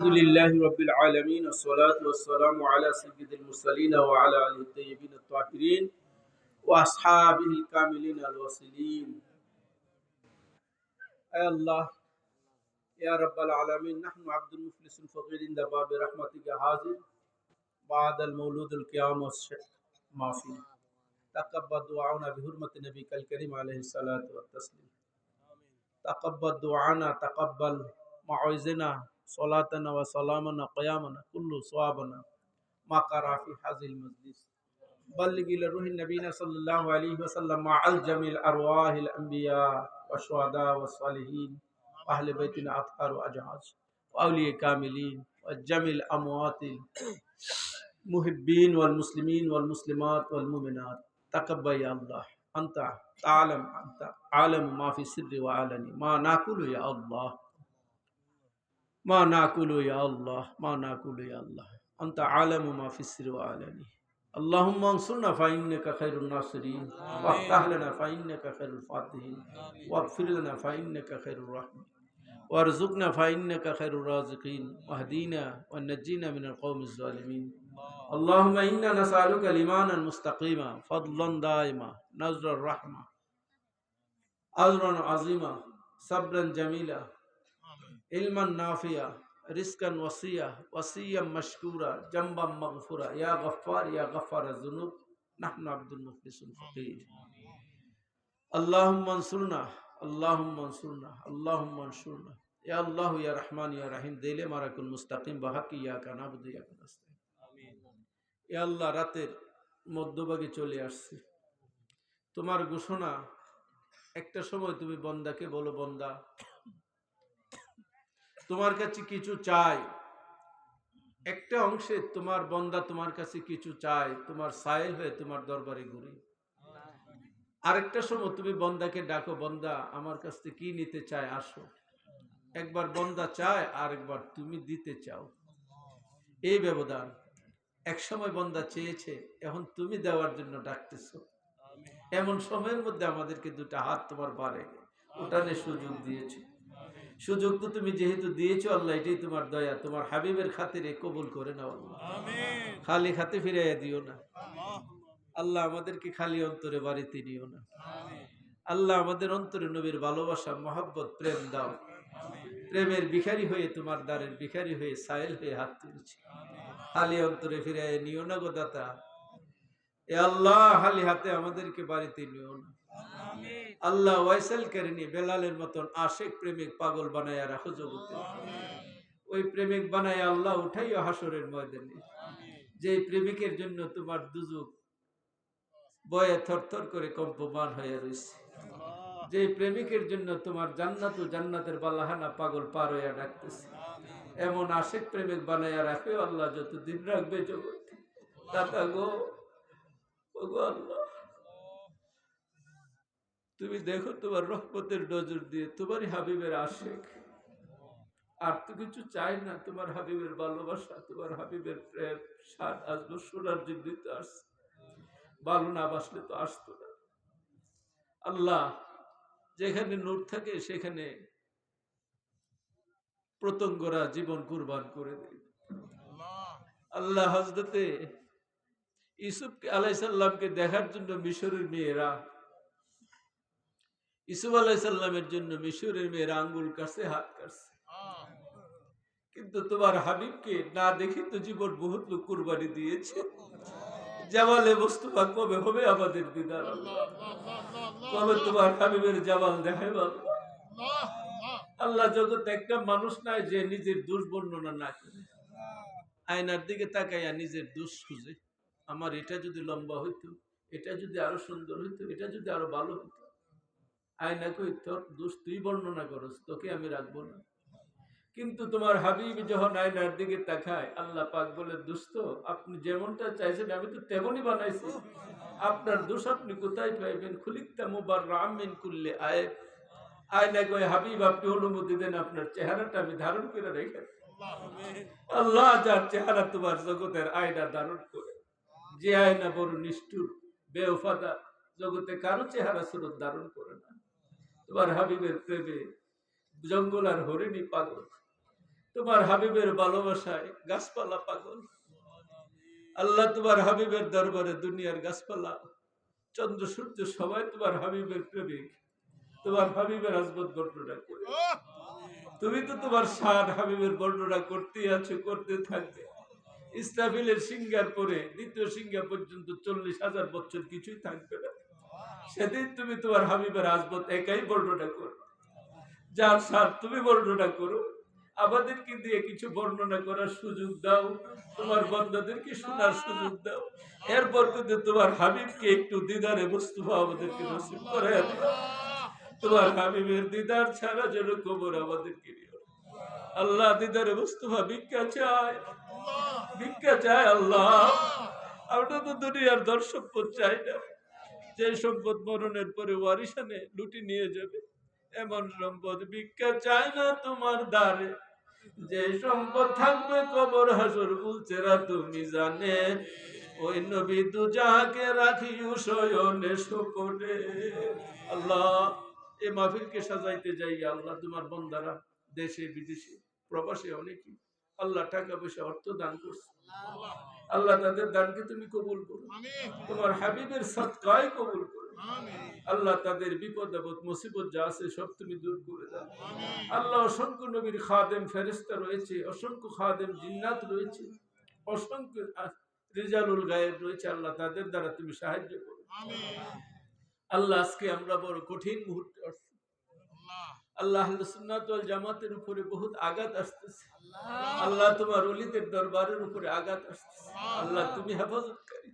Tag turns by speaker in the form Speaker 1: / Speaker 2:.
Speaker 1: الحمد لله رب العالمين والصلاة والسلام على سيد المرسلين وعلى آله الطيبين الطاهرين وأصحابه الكاملين الواصلين أي الله يا رب العالمين نحن عبد المفلس الفقير عند باب رحمتك حاضر بعد المولود القيام والشيخ ما في تقبل دعانا بحرمة نبيك الكريم عليه الصلاة والتسليم تقبل دعانا تقبل معوزنا صلاتنا وسلامنا قيامنا كل صوابنا ما قرأ في هذه المجلس. بلغ إلى روح النبينا صلى الله عليه وسلم مع الجميع أرواح الأنبياء والشهداء والصالحين أهل بيتنا أطهار وأجهاز وأولياء كاملين والجميع الأموات المحبين والمسلمين والمسلمات والمؤمنات. تقبل يا الله. أنت تعلم أنت عالم ما في سر وعلني. ما نقول يا الله. ما ناكل يا الله ما ناكل يا الله. أنت عالم ما في السر وعلاني اللهم انصرنا فإنك خير الناصرين. وافتح لنا فإنك خير الفاتحين. واغفر لنا فإنك خير الراحمين وارزقنا فإنك خير الرازقين. واهدينا ونجينا من القوم الظالمين. اللهم إنا نسألك الإيمانا مستقيما فضلا دائما نزر الرحمة أجرا عظيما صبرا جميلا. علما نافيا رزقا وصيا وصيا مشكورا جنبا مغفورا يا غفار يا غفار الذنوب نحن عبد المخلص الفقير اللهم انصرنا اللهم انصرنا اللهم انصرنا يا الله يا رحمن يا رحيم দিলে মারাকুল মুস্তাকিম বাহাকি ইয়া কানাবুদু ইয়া কানাস্তাইন ইয়া আল্লাহ রাতের মধ্যভাগে চলে আসছে তোমার ঘোষণা একটা সময় তুমি বন্দাকে বলো বন্দা তোমার কাছে কিছু চাই। একটা অংশে তোমার বন্দা তোমার কাছে কিছু চাই তোমার সাইল হয়ে তোমার দরবারে ঘুরি। আরেকটা সময় তুমি বন্দাকে ডাকো, বন্দা, আমার কাছ থেকে কি নিতে চায়, আসো। একবার বন্দা চায় আর একবার তুমি দিতে চাও। এই ব্যবধান। এক সময় বন্দা চেয়েছে, এখন তুমি দেওয়ার জন্য ডাকতেছ। এমন সময়ের মধ্যে আমাদেরকে দুটা হাত তোমার বাড়ে ওটানে সুযোগ দিয়েছে। সুযোগ তো তুমি যেহেতু দিয়েছ আল্লাহ এটাই তোমার দয়া। তোমার হাবিবের খাতিরে কবুল করে নাও আল্লাহ। খালি খাতে ফিরাইয়া দিও না। আল্লাহ। আমাদেরকে খালি অন্তরে বাড়িতে নিও না। আল্লাহ আমাদের অন্তরে নবীর ভালোবাসা মহাব্বত প্রেম দাও। প্রেমের ভিখারি হয়ে তোমার দ্বারের ভিখারি হয়ে সাইল হয়ে হাত তুলছি। খালি অন্তরে ফিরাই নিও না গো দাতা। এ আল্লাহ খালি হাতে আমাদেরকে বাড়িতে নিও না। আল্লাহ ওয়াইসাল কেরেনি বেলালের মতন আশেক প্রেমিক পাগল বানায়া রাখো জগতে। ওই প্রেমিক বানায় আল্লাহ উঠাইও হাসরের ময়দানে। যে প্রেমিকের জন্য তোমার দুজুক বয়ে থরথর করে কম্পমান হয়ে রয়েছে যে প্রেমিকের জন্য তোমার জান্নাত ও জান্নাতের বালাহানা পাগল পার হইয়া ডাকতেছে। এমন আশেক প্রেমিক বানাইয়া রাখবে আল্লাহ যতদিন রাখবে জগৎ দাদা গো আল্লাহ। তুমি দেখো তোমার রহমতের নজর দিয়ে, তোমারই হাবিবের আশেক। আর তো কিছু চাই না, তোমার হাবিবের ভালোবাসা, তোমার হাবিবের প্রেম, স্বাদ, আসব শোনার জন্য তো আসছে ভালো না বাসলে তো আসতো না। আল্লাহ যেখানে নূর থাকে সেখানে প্রতঙ্গরা জীবন কুরবান করে দেয়। আল্লাহ হজরতে ইসুফকে আলাইসাল্লামকে দেখার জন্য মিশরের মেয়েরা ইসুফ আলাইসাল্লামের জন্য মিশরের মেয়েরা আঙ্গুল কাছে হাত কাটছে। কিন্তু তোমার হাবিবকে না দেখে তো জীবন বহুত লোক কুরবানি দিয়েছে। জামালে মোস্তফা কবে হবে আমাদের দিদার কবে তোমার হাবিবের জামাল দেখাই আল্লাহ। জগৎ একটা মানুষ নাই যে নিজের দোষ বর্ণনা না করে। আয়নার দিকে তাকাইয়া নিজের দোষ খুঁজে। আমার এটা যদি লম্বা হইতো, এটা যদি আরও সুন্দর হইতো, এটা যদি আরও ভালো হইতো। আয়না কই, তোর দোষ তুই বর্ণনা করস, তোকে আমি রাখব না। কিন্তু তোমার হাবিব যখন আয়নার দিকে তাকায়, আল্লাহ পাক বলে দুস্থ আপনি যেমনটা চাইছেন, আমি তো তেমনই বানাইছি। আপনার দোষ আপনি কোথায় পাইবেন? মুবার রামিন করলে আয়। আয়না কয়, হাবিব, আপনি অনুমতি দেন, আপনার চেহারাটা আমি ধারণ করে রেখে আল্লাহ যার চেহারা তোমার জগতের আয়না ধারণ করে। যে আয়না বড় নিষ্ঠুর বেওফাদা জগতে কারও চেহারা সুরত ধারণ করে না। তোমার হাবিবের প্রেমে জঙ্গল আর হরিণী পাগল। তোমার হাবিবের ভালোবাসায় গাছপালা পাগল। আল্লাহ তোমার হাবিবের দরবারে দুনিয়ার গাছপালা, চন্দ্র, সূর্য সবাই তোমার হাবিবের প্রেমিক তোমার হাবিবের আজবত বর্ণনা করে। তুমি তো তোমার শান হাবিবের বর্ণনা করতেই আছো, করতে থাকবে। ইসরাফিলের সিঙ্গার পরে দ্বিতীয় সিঙ্গা পর্যন্ত চল্লিশ হাজার বছর কিছুই থাকবে না। সেদিন তুমি তোমার হাবিবের আজবত একাই বর্ণনা করো। যার সার তুমি বর্ণনা করো। আমাদেরকে দিয়ে কিছু বর্ণনা করার সুযোগ দাও। তোমার শোনার সুযোগ দাও। এরপর কিন্তু তোমার হাবিবকে একটু দিদারে আমাদেরকে নসিব করে। তোমার হাবিবের দিদার ছাড়া যেন কবর আমাদেরকে নিও। আল্লাহ দিদারে মুস্তফা ভিক্ষা চায়। ভিক্ষা চায় আল্লাহ। আমরা তো দুনিয়ার দর সম্পদ চাই না। যে সম্পদ মরণের পরে ওয়ারিসানে লুটি নিয়ে যাবে, এমন সম্পদ ভিক্ষা চায় না তোমার দ্বারে। যে সম্পদ থাকবে কবর হাসর বুলছেরা তুমি জানে, ওই নবী দু যাকে রাখি শয়নে শোকরে আল্লাহ, এ মাহফিলকে সাজাইতে যাই আল্লাহ তোমার বন্দারা দেশে বিদেশে প্রবাসে অনেকেই আল্লাহ টাকা পয়সা অর্থ দান করছে। আল্লাহ। তাদের দানকে তুমি কবুল করো। তোমার হাবিবের সৎকায় কবুল করো। আল্লাহ তাদের বিপদ আপদ মুসিবত যা আছে সব তুমি দূর করে দাও। আল্লাহ অসংখ্য নবীর খাদেম ফেরেস্তা রয়েছে অসংখ্য খাদেম জিন্নাত রয়েছে অসংখ্য রিজালুল গায়েব রয়েছে। আল্লাহ তাদের দ্বারা তুমি সাহায্য করো। আল্লাহ আজকে আমরা বড় কঠিন মুহূর্তে আসছি। আল্লাহ আহলে সুন্নাত ওয়াল জামাতের উপরে বহুত আঘাত আসতেছে। আল্লাহ। তোমার অলিদের দরবারের উপরে আঘাত আসতেছে। আল্লাহ তুমি হেফাজতকারী।